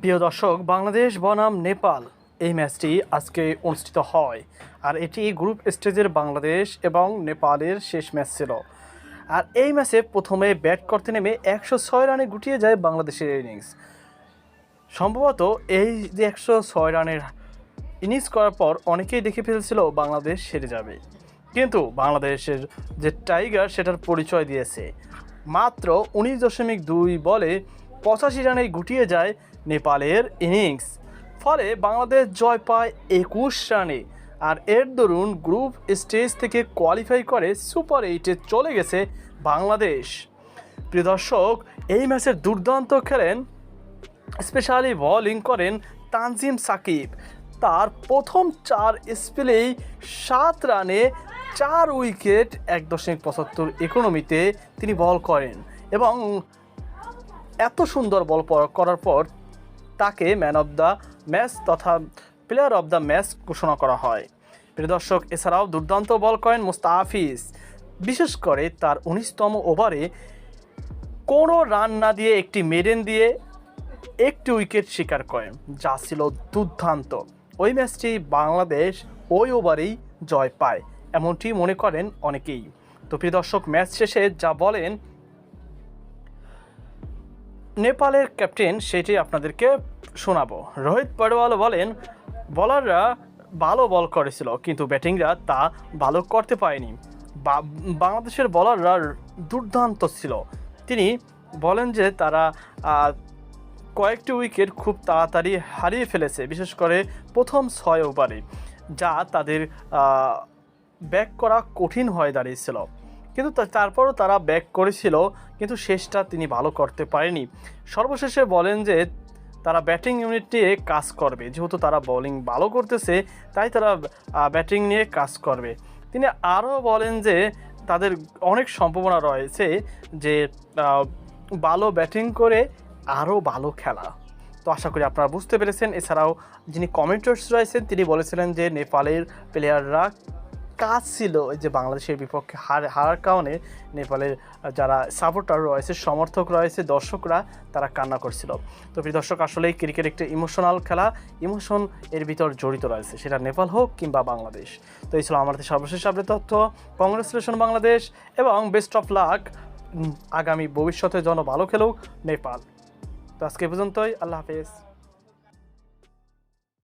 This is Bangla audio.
প্রিয় দর্শক, বাংলাদেশ, বনাম, নেপাল এই ম্যাচটি আজকে অনুষ্ঠিত হয়। আর এটি গ্রুপ স্টেজের বাংলাদেশ এবং নেপালের শেষ ম্যাচ ছিল। আর এই ম্যাচে প্রথমে ব্যাট করতে নেমে একশো ছয় রানে গুটিয়ে যায় বাংলাদেশের ইনিংস। সম্ভবত এই যে একশো ছয় রানের ইনিংস করার পর অনেকেই দেখে ফেলছিল বাংলাদেশ সেরে যাবে। কিন্তু বাংলাদেশের যে টাইগার, সেটার পরিচয় দিয়েছে। মাত্র উনিশ দশমিক দুই বলে পঁচাশি রানে গুটিয়ে যায় নেপালের ইনিংস। ফলে বাংলাদেশ জয় পায় একুশ রানে। আর এর দরুন গ্রুপ স্টেজ থেকে কোয়ালিফাই করে সুপার এইটে চলে গেছে বাংলাদেশ। প্রিয় দর্শক, এই ম্যাচের দুর্দান্ত খেলেন স্পেশালি বলিং করেন তানজিম সাকিব। তার প্রথম চার স্পেলেই সাত রানে চার উইকেট, এক দশমিক পঁচাত্তর ইকোনমিতে তিনি বল করেন। এবং এত সুন্দর বল করার পর তাকে ম্যান অফ দ্য ম্যাচ তথা প্লেয়ার অফ দ্য ম্যাচ ঘোষণা করা হয়। প্রিয় দর্শক, এছাড়াও দুর্দান্ত বল করেন মুস্তাফিজ। বিশেষ করে তার উনিশতম ওভারে কোনো রান না দিয়ে একটি মেডেন দিয়ে একটি উইকেট শিকার করেন, যা ছিল দুর্দান্ত। ওই ম্যাচটি বাংলাদেশ ওই ওভারেই জয় পায়, এমনটি মনে করেন অনেকেই। তো প্রিয় দর্শক, ম্যাচ শেষে যা বলেন নেপালের ক্যাপ্টেন সেটি আপনাদেরকে শোনাবো। রোহিত পড়ওয়াল বলেন, বলাররা ভালো বল করেছিল, কিন্তু ব্যাটিংরা তা ভালো করতে পারেনি। বাংলাদেশের বলাররা দুর্দান্ত ছিল। তিনি বলেন যে তারা কয়েকটি উইকেট খুব তাড়াতাড়ি হারিয়ে ফেলেছে, বিশেষ করে প্রথম ছয় ওভারে, যা তাদের ব্যাক করা কঠিন হয়ে দাঁড়িয়েছিল। কিন্তু তারপরও তারা ব্যাক করেছিল, কিন্তু শেষটা তিনি ভালো করতে পারেনি। সর্বশেষে বলেন যে, তারা ব্যাটিং ইউনিট নিয়ে কাজ করবে। যেহেতু তারা বোলিং ভালো করতেছে, তাই তারা ব্যাটিং নিয়ে কাজ করবে। তিনি আরও বলেন যে, তাদের অনেক সম্ভাবনা রয়েছে যে ভালো ব্যাটিং করে আরও ভালো খেলা। তো আশা করি আপনারা বুঝতে পেরেছেন। এছাড়াও যিনি কমেন্টার্স রয়েছেন, তিনি বলেছিলেন যে, নেপালের প্লেয়াররা কাজ ছিল এই যে বাংলাদেশের বিপক্ষে হার, হারার কারণে নেপালের যারা সাপোর্টার রয়েছে, সমর্থক রয়েছে, দর্শকরা তারা কান্না করছিল। তো প্রিয় দর্শক আসলে ক্রিকেট একটা ইমোশনাল খেলা। ইমোশন এর ভিতর জড়িত রয়েছে। সেটা নেপাল হোক কিংবা বাংলাদেশ। তো এই ছিল আমাদের সর্বশেষ আপডেট তথ্য। কংগ্রেচুলেশন বাংলাদেশ এবং বেস্ট অফ লাক আগামী ভবিষ্যতে যেন ভালো খেলুক নেপাল। তো আজকে পর্যন্তই। আল্লাহ হাফেজ।